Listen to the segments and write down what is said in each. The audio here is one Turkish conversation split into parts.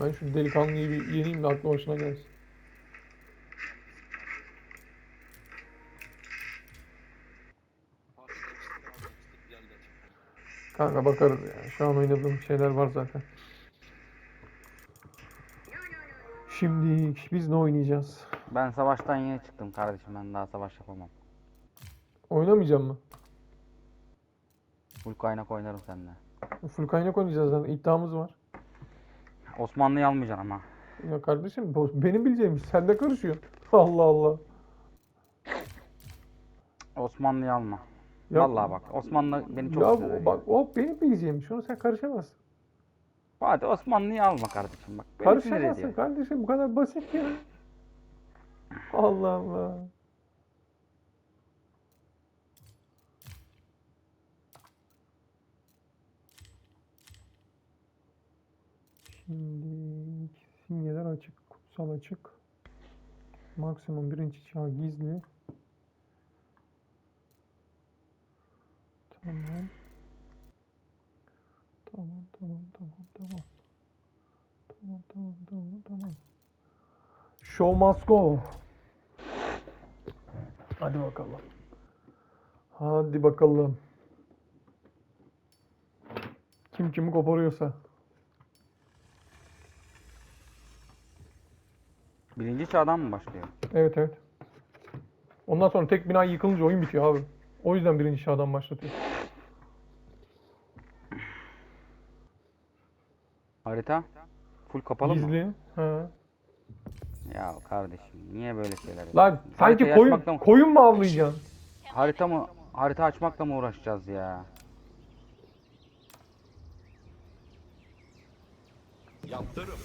Ben şu delikanlıyı bir yeneyim de aklı başına gelsin. Kanka bakarız ya. Şu an oynadığım şeyler var zaten. Şimdi biz ne oynayacağız? Ben savaştan yeni çıktım kardeşim. Ben daha savaş yapamam. Oynamayacağım mı? Full kaynak oynarım seninle. Full kaynak oynayacağız zaten. İddiamız var. Osmanlı'yı almayacaksın ama. Ya kardeşim benim bileceğim iş. Sen de karışıyorsun. Allah Allah. Osmanlı'yı alma. Ya- Vallahi bak Osmanlı beni çok ya bu- bak o benim bileceğim iş. Onu sen karışamazsın. Hadi Osmanlı'yı alma kardeşim bak. Karışamazsın kardeşim. Bu kadar basit ya. Allah Allah. Şimdi simgeler açık, kutsal açık. Maksimum birinci çağ gizli. Tamam. Tamam, tamam, tamam, tamam. Tamam, tamam, tamam, tamam. Show must go. Hadi bakalım. Hadi bakalım. Kim kimi koparıyorsa. Birinci çağdan mı başlıyor? Evet evet. Ondan sonra tek bina yıkılınca oyun bitiyor abi. O yüzden birinci çağdan başlatıyor. Harita? Full kapalı mı? Gizli. Ha. Ya kardeşim niye böyle şeyler Lan yapıyorsun? sanki Haritayı koyun, açmakla mı- koyun mu avlayacaksın? Harita mı? Harita açmakla mı uğraşacağız ya? Yaptırım.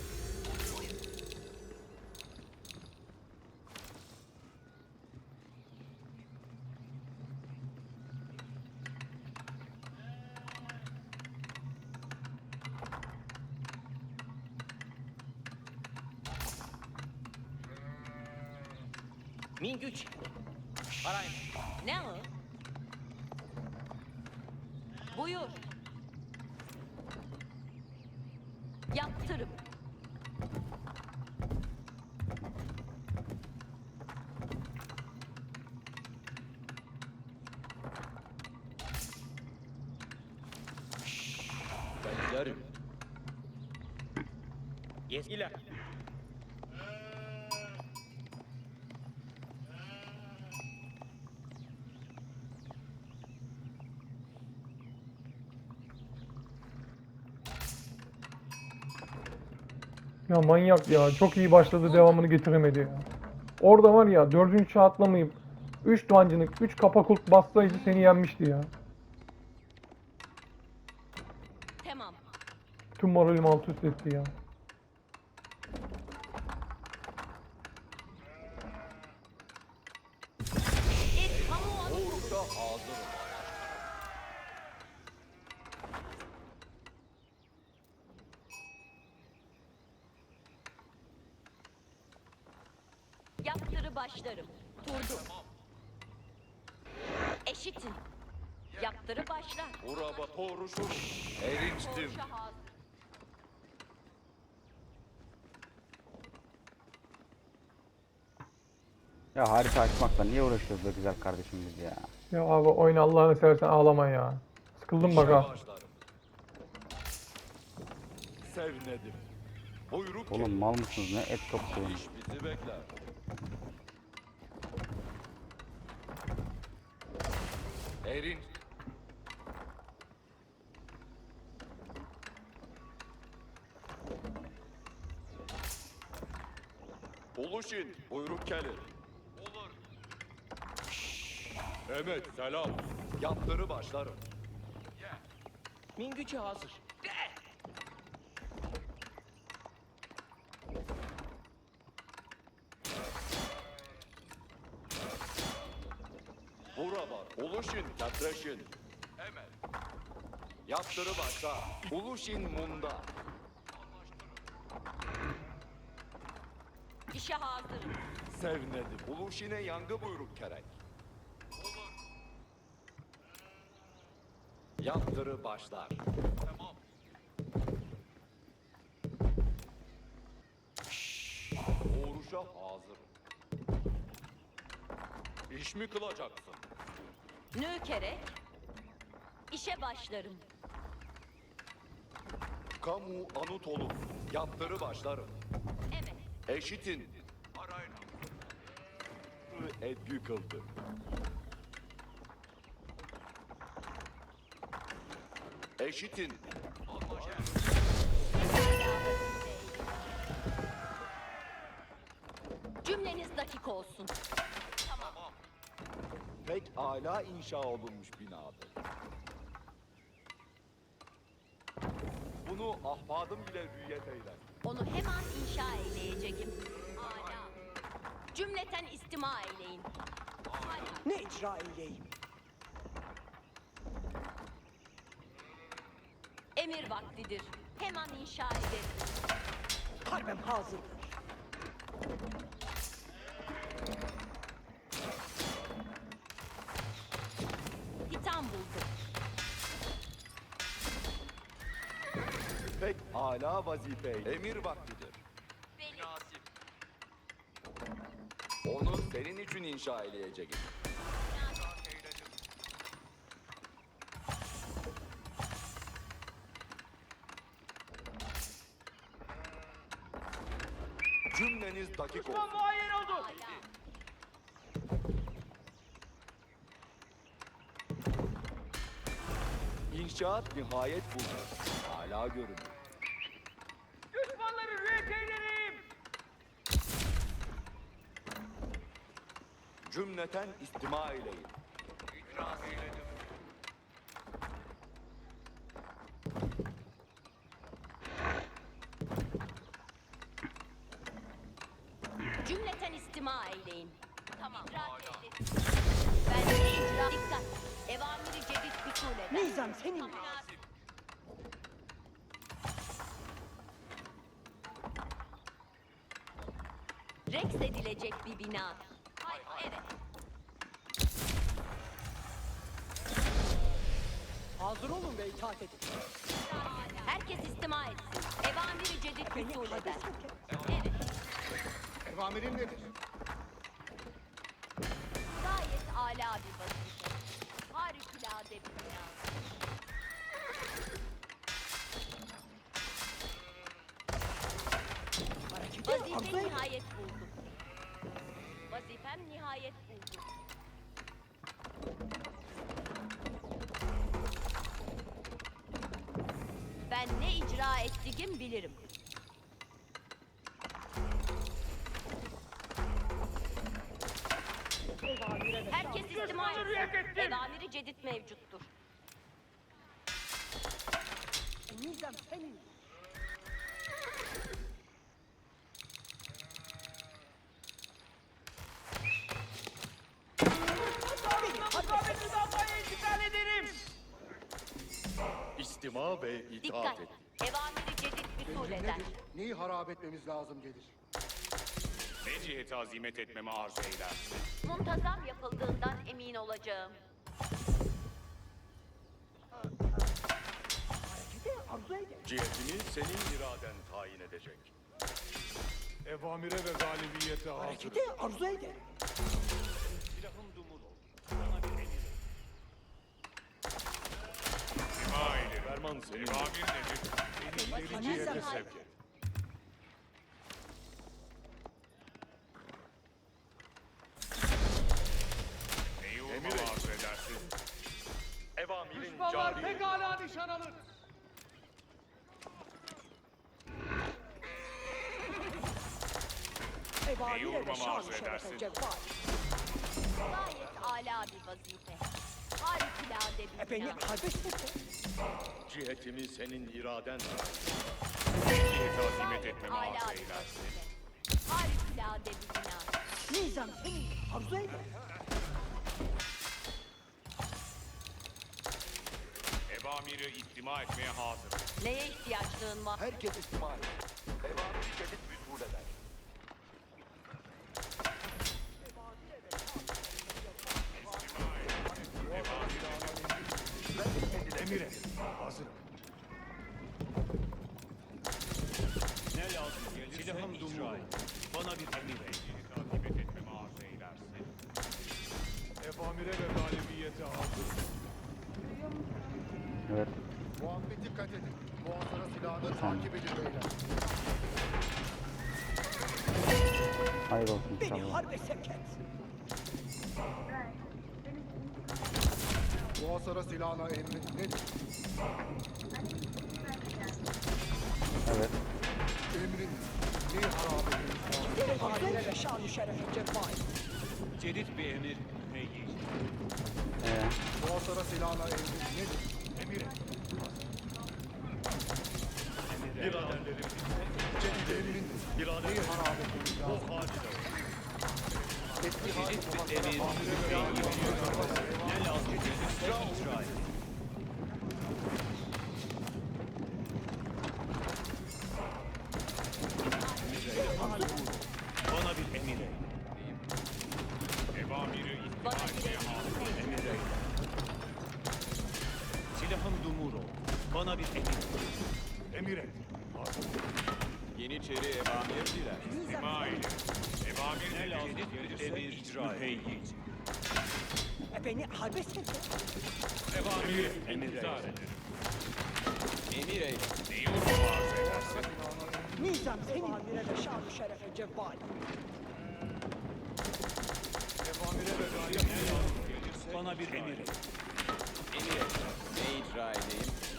Min güç. Parayım. Ne o? Buyur. Yaptırım. Ya manyak ya. Çok iyi başladı devamını getiremedi ya. Orada var ya dördüncü çağ atlamayıp 3 duancılık 3 kapakult bassaydı seni yenmişti ya. Tamam. Tüm moralimi alt üst etti ya. Başlarım. Durdum. Eşitin. Yaptırı başlar. Uraba toruşum. Erinçtim. Ya harita açmakla niye uğraşıyoruz be güzel kardeşim biz ya? Ya abi oyna Allah'ını seversen ağlama ya. Sıkıldım bak ha. Sevnedim. Buyruk Oğlum mal mısınız ne et topluyorsunuz? iş bizi bekler. Erin. Uluşin, buyruk gelir. Olur. Evet, selam. Yaptırı başlarım. Min gücü hazır. Bura var. Titreşin. Emel. Yaptırı başla. Uluşin munda. İşe hazırım. Sevnedim. Uluşin'e yangı buyruk. Olur. Yaptırı başlar. Tamam. Savaşa hazırım. İş mi kılacaksın? Nökerek. İşe başlarım. Kamu anut olun. Yaptırı başlarım. Evet. Eşitin. Arayın. Etki kıldı. Eşitin. Cümleniz dakik olsun. Pek ala inşa olunmuş binadır. Bunu ahbadım bile rüyet eyler. Onu hemen inşa eyleyeceğim. Âlâ. Cümleten istima eyleyin. Âlâ. Ne icra eyleyim? Emir vaktidir. Hemen inşa ederim. Harbem hazırdır. Ala vazife Emir vaktidir. Benim. Onu senin için inşa edeceğim. Cümleniz dakik olsun. Âlâ. İnşaat nihayet buldu. Hala görünür. Cümleten istima eyleyin. İtiraz eyledim. Cümleten istima eyleyin. Tamam. İdrak eyledim. Ben de icra... Dikkat. Evamiri cedid hüsul eder. Nizam senin. Tamam. Rex edilecek bir bina. Hazır olun ve itaat edin. Herkes istima etsin. Evamiri cedid et. Evet. Evamirin nedir? Gayet âlâ bir vazife. Harikulade bir arzu Vazife nihayet icra ettiğim bilirim. Herkes istima etsin. Evamiri cedid mevcuttur. Nizam senin. İstima ve Dikkat. Evamiri cedid hüsul eder. Neyi harap etmemiz lazım gelir? Ne ciheti azimet etmemi arzu edersin? Muntazam yapıldığından emin olacağım. Cihetini senin iraden tayin edecek. Evamire ve galibiyete hazır. Hareketi arzu edin. Silahım dumur oldu. Bana bir emir ver. İma senin. Emir nedir? Beni ileri Nizam cihete hayır. sevk et. Neyi uymamı arzu edersin? Evamirin cari. pekala nişan alın. Evamire ve yormamı şan arzu şerefe edersin? cevval. Gayet âlâ bir vazife. Harikulade bir E beni bina. hades et. Cihetimi senin iraden Ne ciheti azimet Gayet etmemi âlâ arzu vazife. Harikulade bir bina. Nizam senin. Arzu edin. Evamiri istima etmeye hazır. Neye ihtiyaçlığın var? Herkes istima et. Evamir cedid Bana bir emir et. takip etmemi arzu eylersin. Efamire ve galibiyete hazır. Evet. Muhammed dikkat edin. Muhasara silahını Tamam. takip edin beyler. Hayır olsun Beni inşallah. harbe sevk et. Muhasara silahına emrin nedir? Evet. Emrin. Ne? Cedid bir emir meyyiz. Ee, Muhasara silahına emrin nedir? Emire. Biraderlerim. Cedid emrin. Neyi harap ediniz lazım? O halide. Eski emir meyyiz. Ne lazım dedikse Bana bir emir. Emire. Hazır. Yeniçeri evamir diler. ile. Evamir Ne lazım gelirse icra et. E beni harbe et. Emir intizar eyle. ederim. Emir eyle. Neyi arz edersin? Nizam senin. Arzu'yla ve şanı şerefe cevval. Evamire ve hazır. Bana bir emir eyle. Emir eyle. Ne icra edeyim?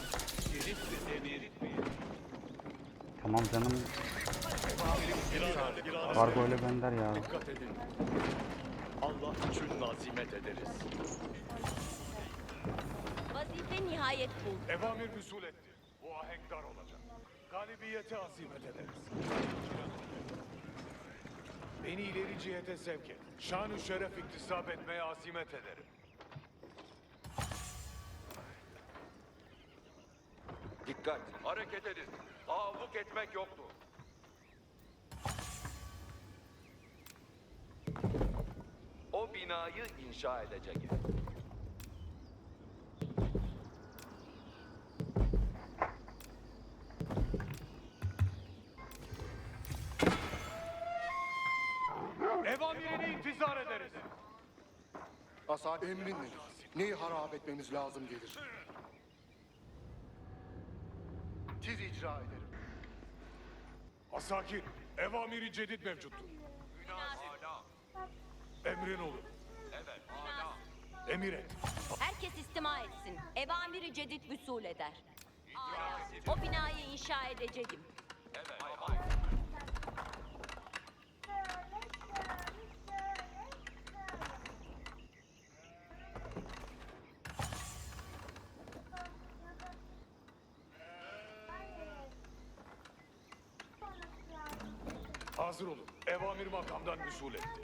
Tamam canım. Kargo öyle gönder ya. Dikkat edin. Allah için nazimet ederiz. Vazife nihayet buldu. Evamir müsul etti. Bu ahenk dar olacak. Galibiyete azimet ederiz. Beni ileri cihete sevk et. Şanı şeref iktisap etmeye azimet ederim. Dikkat. Hareket edin. Ağırlık etmek yoktur. O binayı inşa edecek. Evamirine intizar ederiz. Asad emrin nedir? Neyi harap etmemiz lazım gelir? İcra ederim. Asakir, evamiri cedid mevcuttur. Emrin olur. Evet. Emir et. Herkes istima etsin. Evamiri cedid vüsul eder. Âlâ, O binayı inşa edeceğim. Hazır olun. Evamir makamdan müsul etti.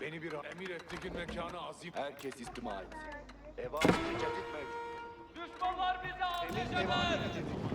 Beni bir emir ettiğin mekana azim. Herkes istima etsin. Evamiri cedid mevcut. Ne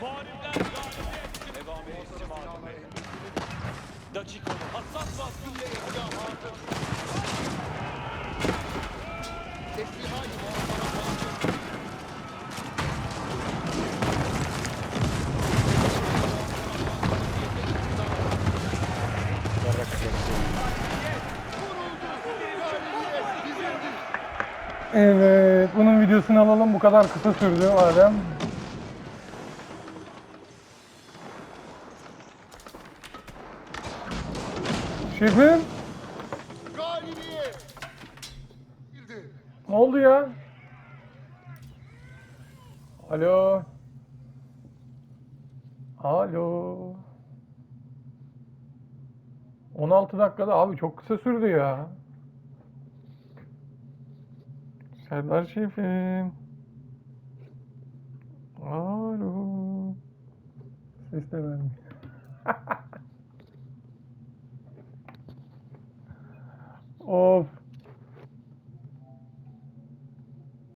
Muharipler galibiyet. Evamir istimali beyler. Dakik olun. Hassas baskın. Eslihayı muhafızlara hazır. Yarrak yapıyorum. Evet, bunun videosunu alalım. Bu kadar kısa sürdü Adem. Şefim, ne oldu ya? Alo. Alo. 16 dakikada abi çok kısa sürdü ya. Serdar Şefim. Alo. Ses de vermiyor. of.